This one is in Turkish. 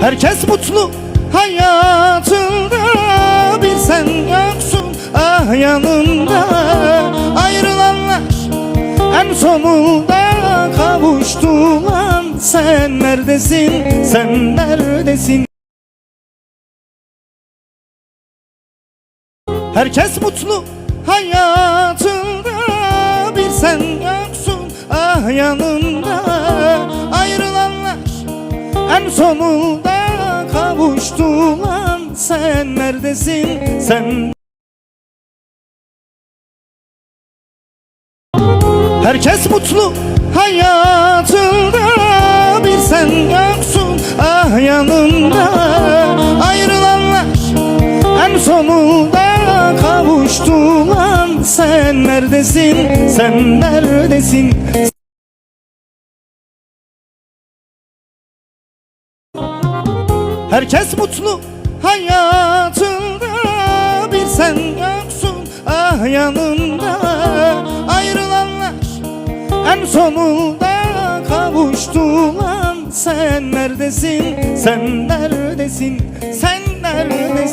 Herkes mutlu hayatında Bir sen yoksun. Ah yanımda Ayrılanlar en sonunda kavuştular. Sen neredesin sen neredesin? Herkes mutlu hayatında Bir sen yoksun. Ah yanımda en sonunda kavuştular Sen neredesin? Sen Herkes mutlu hayatında Bir sen yoksun. Ah yanımda Ayrılanlar. En sonunda kavuştular Sen neredesin? Sen neredesin Herkes mutlu hayatında Bir sen yoksun. Ah yanımda Ayrılanlar en sonunda kavuştular. Sen neredesin sen neredesin sen neredesin